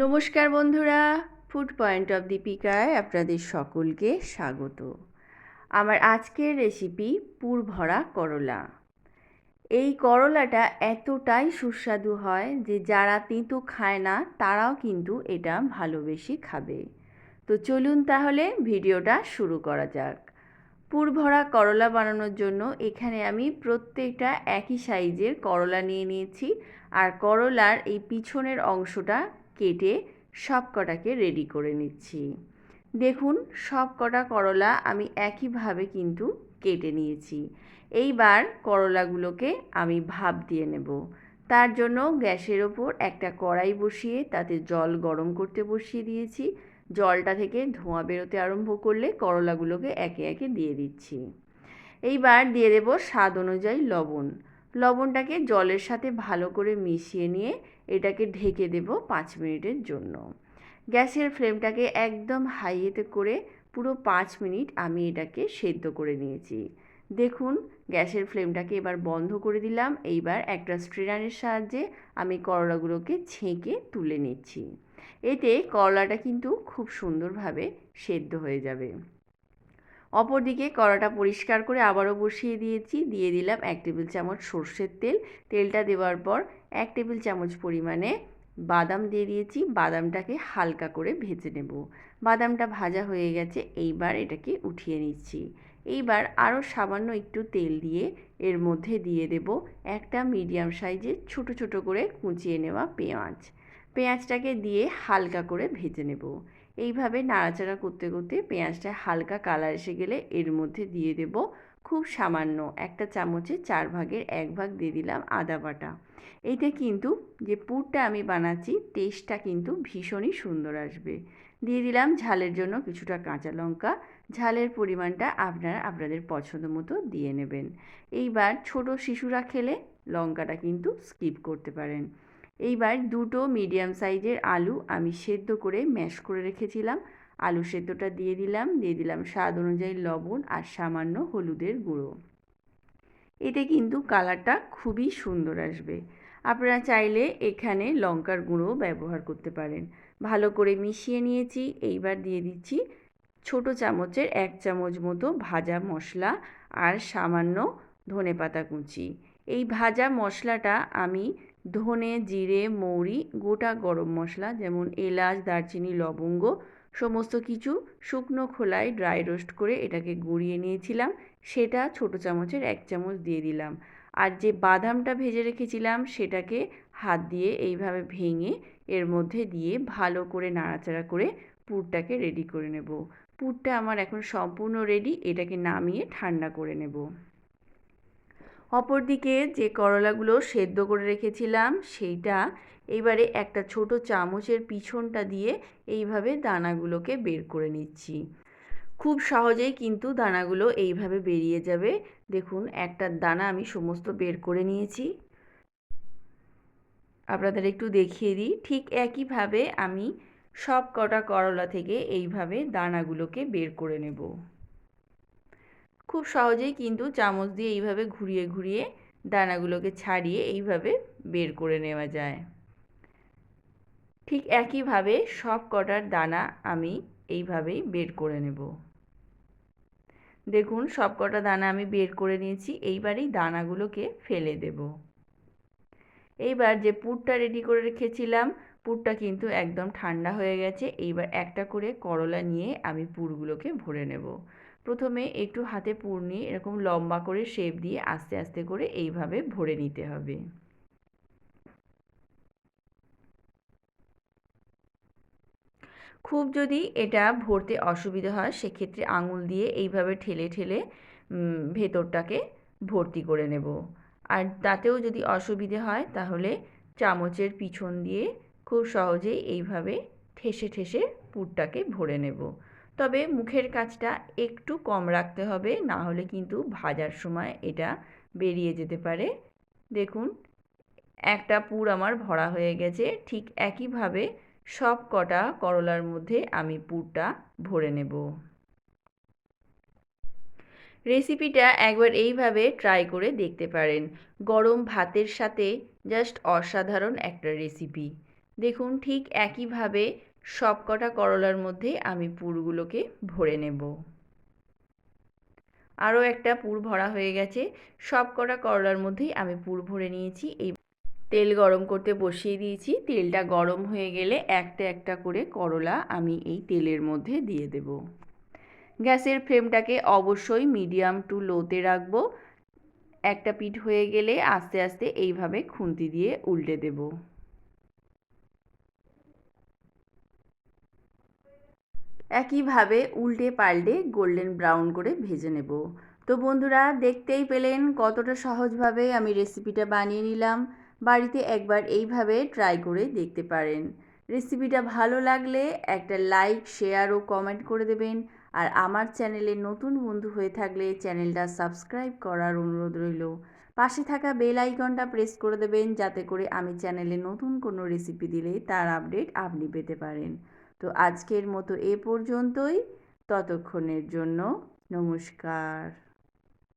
নমস্কার বন্ধুরা food point of দীপিকায় আপনাদের সকলকে স্বাগত। আমার আজকের রেসিপি পুর ভরা করলা। এই করলাটা এতটাই সুস্বাদু হয় যে যারা তেঁতো খায় না, তারাও কিন্তু এটা ভালোবেসে খাবে। তো চলুন তাহলে ভিডিওটা শুরু করা যাক। পুর ভরা করলা বানানোর জন্য এখানে আমি প্রত্যেকটা একই সাইজের করলা নিয়ে নিয়েছি। আর করলার এই পিছনের অংশটা কেটে সব কটাকে রেডি করে নিচ্ছি। দেখুন, সব কটা করলা আমি একইভাবে কিন্তু কেটে নিয়েছি। এইবার করলাগুলোকে আমি ভাপ দিয়ে নেব। তার জন্য গ্যাসের ওপর একটা কড়াই বসিয়ে তাতে জল গরম করতে বসিয়ে দিয়েছি। জলটা থেকে ধোঁয়া বেরোতে আরম্ভ করলে করলাগুলোকে একে একে দিয়ে দিচ্ছি। এইবার দিয়ে দেব স্বাদ অনুযায়ী লবণ। লবণটাকে জলের সাথে ভালো করে মিশিয়ে নিয়ে এটাকে ঢেকে দেব পাঁচ মিনিটের জন্য। গ্যাসের ফ্লেমটাকে একদম হাইয়েতে করে পুরো পাঁচ মিনিট আমি এটাকে সেদ্ধ করে নিয়েছি। দেখুন, গ্যাসের ফ্লেমটাকে এবার বন্ধ করে দিলাম। এইবার একটা স্ট্রেনারের সাহায্যে আমি করলাগুলোকে ছেঁকে তুলে নিচ্ছি। এতে করলাটা কিন্তু খুব সুন্দরভাবে সেদ্ধ হয়ে যাবে। অপরদিকে কড়াটা পরিষ্কার করে আবারও বসিয়ে দিয়েছি। দিয়ে দিলাম এক টেবিল চামচ সর্ষের তেল। তেলটা দেওয়ার পর এক টেবিল চামচ পরিমাণে বাদাম দিয়ে দিয়েছি। বাদামটাকে হালকা করে ভেজে নেব। বাদামটা ভাজা হয়ে গেছে। এইবার এটাকে উঠিয়ে নিচ্ছি। এইবার আরও সামান্য একটু তেল দিয়ে এর মধ্যে দিয়ে দেব একটা মিডিয়াম সাইজের ছোট ছোট করে কুচিয়ে নেওয়া পেঁয়াজ। পেঁয়াজটাকে দিয়ে হালকা করে ভেজে নেব। এইভাবে নাড়াচাড়া করতে করতে পেঁয়াজটা হালকা কালার এসে গেলে এর মধ্যে দিয়ে দেব খুব সামান্য একটা চামচে চার ভাগের এক ভাগ দিয়ে দিলাম আদা বাটা। এইটা কিন্তু যে পুরটা আমি বানাচ্ছি টেস্টটা কিন্তু ভীষণই সুন্দর আসবে। দিয়ে দিলাম ঝালের জন্য কিছুটা কাঁচা লঙ্কা। ঝালের পরিমাণটা আপনারা আপনাদের পছন্দ মতো দিয়ে নেবেন। এইবার ছোট শিশুরা খেলে লঙ্কাটা কিন্তু স্কিপ করতে পারেন। এইবার দুটো মিডিয়াম সাইজের আলু আমি সেদ্ধ করে ম্যাশ করে রেখেছিলাম। আলু সেদ্ধটা দিয়ে দিলাম দিয়ে দিলাম স্বাদ অনুযায়ী লবণ আর সামান্য হলুদের গুঁড়ো। এতে কিন্তু কালারটা খুবই সুন্দর আসবে। আপনারা চাইলে এখানে লঙ্কার গুঁড়ো ব্যবহার করতে পারেন। ভালো করে মিশিয়ে নিয়েছি, এইবার দিয়ে দিচ্ছি ছোট চামচের এক চামচ মতো ভাজা মশলা আর সামান্য ধনে পাতা কুচি। এই ভাজা মশলাটা আমি ধনে, জিরে, মৌরি, গোটা গরম মশলা যেমন এলাচ, দারচিনি, লবঙ্গ সমস্ত কিছু শুকনো খোলায় ড্রাই রোস্ট করে এটাকে গুঁড়িয়ে নিয়েছিলাম। সেটা ছোট চামচের এক চামচ দিয়ে দিলাম। আর যে বাদামটা ভেজে রেখেছিলাম সেটাকে হাত দিয়ে এইভাবে ভেঙে এর মধ্যে দিয়ে ভালো করে নাড়াচাড়া করে পুরটাকে রেডি করে নেব। পুরটা আমার এখন সম্পূর্ণ রেডি এটাকে নামিয়ে ঠান্ডা করে নেব। অপরদিকে যে করলাগুলো সেদ্ধ করে রেখেছিলাম, সেইটা এইবারে একটা ছোট চামচের পিছনটা দিয়ে এইভাবে দানাগুলোকে বের করে নিচ্ছি। খুব সহজেই কিন্তু দানাগুলো এইভাবে বেরিয়ে যাবে। দেখুন, একটা দানা আমি সমস্ত বের করে নিয়েছি। আপনাদের একটু দেখিয়ে দিই। ঠিক একইভাবে আমি সব কটা করলা থেকে এইভাবে দানাগুলোকে বের করে নেব। খুব সহজেই কিন্তু চামচ দিয়ে এইভাবে ঘুরিয়ে ঘুরিয়ে দানাগুলোকে ছাড়িয়ে এইভাবে বের করে নেওয়া যায়। ঠিক একইভাবে সব কটার দানা আমি এইভাবেই বের করে নেব। দেখুন, সব কটা দানা আমি বের করে নিয়েছি, এইবারই দানাগুলোকে ফেলে দেব। এইবার যে পুরটা রেডি করে রেখেছিলাম, পুরটা কিন্তু একদম ঠান্ডা হয়ে গেছে, এইবার একটা করে করলা নিয়ে আমি পুরগুলোকে ভরে নেব। প্রথমে একটু হাতে পুর নিয়ে এরকম লম্বা করে শেপ দিয়ে আস্তে আস্তে করে এইভাবে ভরে নিতে হবে। খুব যদি এটা ভরতে অসুবিধা হয়, সেক্ষেত্রে আঙুল দিয়ে এইভাবে ঠেলে ঠেলে ভেতরটাকে ভর্তি করে নেব। আর তাতেও যদি অসুবিধে হয়, তাহলে চামচের পিছন দিয়ে খুব সহজেই এইভাবে ঠেসে ঠেসে পুরটাকে ভরে নেব। তবে মুখের কাজটা একটু কম রাখতে হবে, না হলে কিন্তু ভাজার সময় এটা বেরিয়ে যেতে পারে। দেখুন, একটা পুর আমার ভরা হয়ে গেছে। ঠিক একইভাবে সব কটা করলার মধ্যে আমি পুরটা ভরে নেব। রেসিপিটা একবার এইভাবে ট্রাই করে দেখতে পারেন। গরম ভাতের সাথে জাস্ট অসাধারণ একটা রেসিপি দেখুন, ঠিক একইভাবে সব কটা করলার মধ্যে আমি পুরগুলোকে ভরে নেব। আরও একটা পুর ভরা হয়ে গেছে। সব কটা করলার মধ্যেই আমি পুর ভরে নিয়েছি। এই তেল গরম করতে বসিয়ে দিয়েছি। তেলটা গরম হয়ে গেলে একটা একটা করে করলা আমি এই তেলের মধ্যে দিয়ে দেব। গ্যাসের ফ্লেমটাকে অবশ্যই মিডিয়াম টু লোতে রাখব। একটা পিঠ হয়ে গেলে আস্তে আস্তে এইভাবে খুন্তি দিয়ে উল্টে দেব। একইভাবে উল্টে পাল্টে গোল্ডেন ব্রাউন করে ভেজে নেব। তো বন্ধুরা, দেখতেই পেলেন কতটা সহজভাবে আমি রেসিপিটা বানিয়ে নিলাম। বাড়িতে একবার এইভাবে ট্রাই করে দেখতে পারেন। রেসিপিটা ভালো লাগলে একটা লাইক, শেয়ার ও কমেন্ট করে দেবেন। আর আমার চ্যানেলে নতুন বন্ধু হয়ে থাকলে চ্যানেলটা সাবস্ক্রাইব করার অনুরোধ রইল। পাশে থাকা বেল আইকনটা প্রেস করে দেবেন যাতে করে আমি চ্যানেলে নতুন কোনো রেসিপি দিলে তার আপডেট আপনি পেতে পারেন। তো আজকের মতো এ পর্যন্তই। ততক্ষণের জন্য নমস্কার।